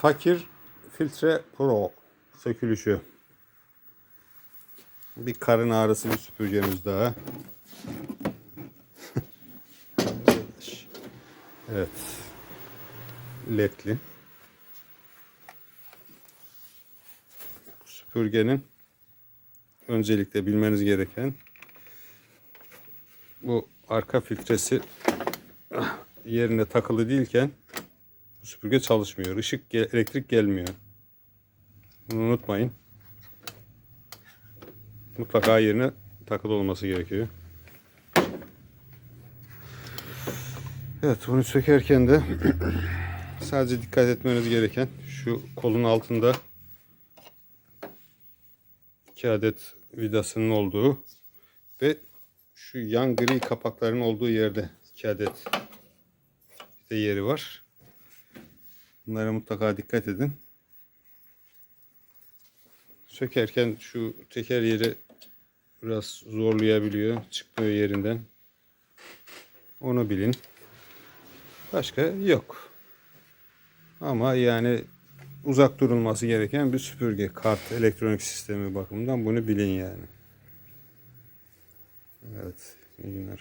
Fakir Filtre Pro sökülüşü. Bir karın ağrısı bir süpürgemiz daha. evet. Ledli. Süpürgenin öncelikle bilmeniz gereken bu arka filtresi yerine takılı değilken bu süpürge çalışmıyor. Işık, elektrik gelmiyor. Bunu unutmayın. Mutlaka yerine takılı olması gerekiyor. Evet bunu sökerken de sadece dikkat etmeniz gereken şu kolun altında iki adet vidasının olduğu ve şu yan gri kapakların olduğu yerde iki adet vida yeri var. Bunlara mutlaka dikkat edin. Sökerken şu teker yeri biraz zorlayabiliyor. Çıkmıyor yerinden. Onu bilin. Başka yok. Ama yani uzak durulması gereken bir süpürge. Kart elektronik sistemi bakımından bunu bilin yani. Evet. iyi günler.